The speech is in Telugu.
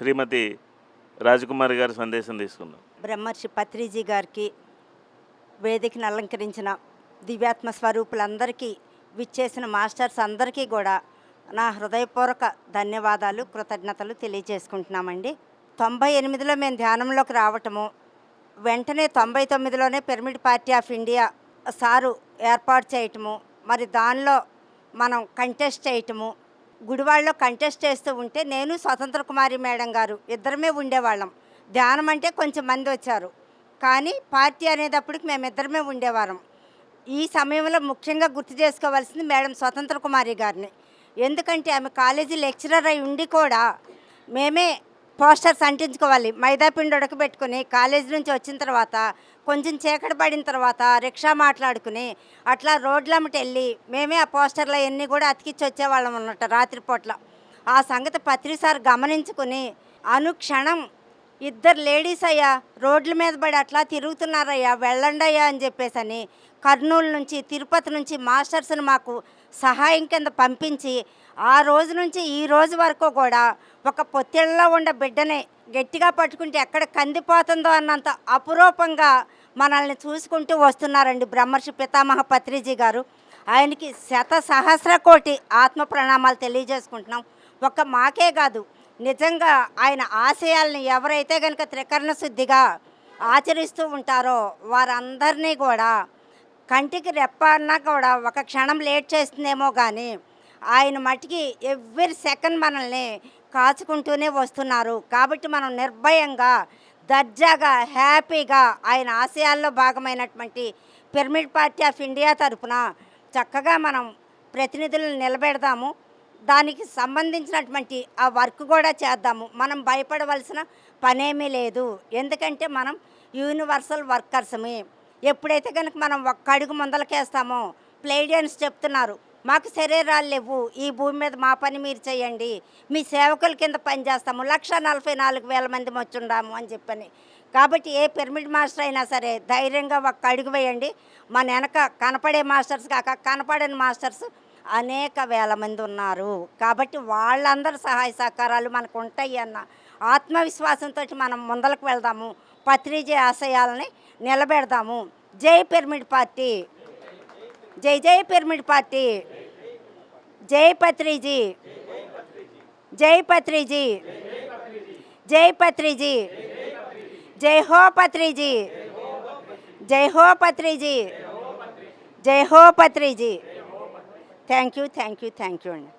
శ్రీమతి రాజకుమారి గారి సందేశం తీసుకుందాం. బ్రహ్మర్షి పత్రిజీ గారికి వేదికను అలంకరించిన దివ్యాత్మ స్వరూపులందరికీ విచ్చేసిన మాస్టర్స్ అందరికీ కూడా నా హృదయపూర్వక ధన్యవాదాలు కృతజ్ఞతలు తెలియజేసుకుంటున్నామండి. తొంభై ఎనిమిదిలో మేము ధ్యానంలోకి రావటము వెంటనే తొంభై తొమ్మిదిలోనే pyramid party of India sir ఏర్పాటు చేయటము మరి దానిలో మనం కంటెస్ట్ చేయటము గుడివాళ్ళలో కంటెస్ట్ చేస్తూ ఉంటే నేను స్వతంత్ర కుమారి మేడం గారు ఇద్దరమే ఉండేవాళ్ళం. ధ్యానం అంటే కొంచెం మంది వచ్చారు. కానీ పార్టీ అనేటప్పటికి మేమిద్దరమే ఉండేవారం ఈ సమయంలో ముఖ్యంగా గుర్తు చేసుకోవాల్సింది మేడం స్వతంత్ర కుమారి గారిని. ఎందుకంటే ఆమె కాలేజీ లెక్చరర్ అయి ఉండి కూడా మేమే పోస్టర్స్ అంటించుకోవాలి మైదాపిండి ఉడకబెట్టుకుని కాలేజీ నుంచి వచ్చిన తర్వాత కొంచెం చీకటి పడిన తర్వాత రిక్షా మాట్లాడుకుని అట్లా రోడ్లమ్మటి వెళ్ళి మేమే ఆ పోస్టర్లు అవన్నీ కూడా అతికిచ్చి వచ్చేవాళ్ళం అన్నట్టు రాత్రిపూట్ల. ఆ సంగతి పత్రి సార్ గమనించుకుని అనుక్షణం ఇద్దరు లేడీస్ అయ్యా రోడ్ల మీద పడి అట్లా తిరుగుతున్నారయ్యా వెళ్ళండి అయ్యా అని చెప్పేసని కర్నూలు నుంచి తిరుపతి నుంచి మాస్టర్స్ని మాకు సహాయం కింద పంపించి ఆ రోజు నుంచి ఈ రోజు వరకు కూడా ఒక పొత్తిళ్ళలో ఉన్న బిడ్డని గట్టిగా పట్టుకుంటే ఎక్కడ కందిపోతుందో అన్నంత అపురూపంగా మనల్ని చూసుకుంటూ వస్తున్నారండి బ్రహ్మర్షి పితామహ పత్రిజీ గారు. ఆయనకి శత సహస్ర కోటి ఆత్మ ప్రణామాలు తెలియజేసుకుంటున్నాం. ఒక్క మాకే కాదు నిజంగా ఆయన ఆశయాల్ని ఎవరైతే కనుక త్రికరణ శుద్ధిగా ఆచరిస్తూ ఉంటారో వారందరినీ కూడా కంటికి రెప్ప అన్నా కూడా ఒక క్షణం లేట్ చేస్తుందేమో కానీ ఆయన మటుకి ఎవ్రీ సెకండ్ మనల్ని కాచుకుంటూనే వస్తున్నారు. కాబట్టి మనం నిర్భయంగా దర్జాగా హ్యాపీగా ఆయన ఆశయాల్లో భాగమైనటువంటి పిరమిడ్ పార్టీ ఆఫ్ ఇండియా తరఫున చక్కగా మనం ప్రతినిధులను నిలబెడదాము. దానికి సంబంధించినటువంటి ఆ వర్క్ కూడా చేద్దాము. మనం భయపడవలసిన పనేమీ లేదు. ఎందుకంటే మనం యూనివర్సల్ వర్కర్స్మే. ఎప్పుడైతే కనుక మనం ఒక్క అడుగు ముందలకేస్తామో ప్లేడియన్స్ చెప్తున్నారు. మాకు శరీరాలు లేవు. ఈ భూమి మీద మా పని మీరు చేయండి. మీ సేవకుల కింద పనిచేస్తాము లక్ష నలభై నాలుగు వేల మంది వచ్చుండాము అని చెప్పని. కాబట్టి ఏ పిరమిడ్ మాస్టర్ అయినా సరే ధైర్యంగా ఒక్క అడుగు వేయండి. మన వెనక కనపడే మాస్టర్స్ కాక కనపడని మాస్టర్స్ అనేక వేల మంది ఉన్నారు. కాబట్టి వాళ్ళందరి సహాయ సహకారాలు మనకు ఉంటాయి అన్న ఆత్మవిశ్వాసంతో మనం ముందలకు వెళ్దాము. పత్రిజీ ఆశయాలని నిలబెడదాము. జై పిరమిడ్ పార్టీ. జై జై పిరమిడ్ పార్టీ జై పత్రిజీ జై పత్రిజీ జై పత్రిజీ జై హో పత్రిజీ జై హో పత్రిజీ జై హో Patriji thank you thank you thank you అండి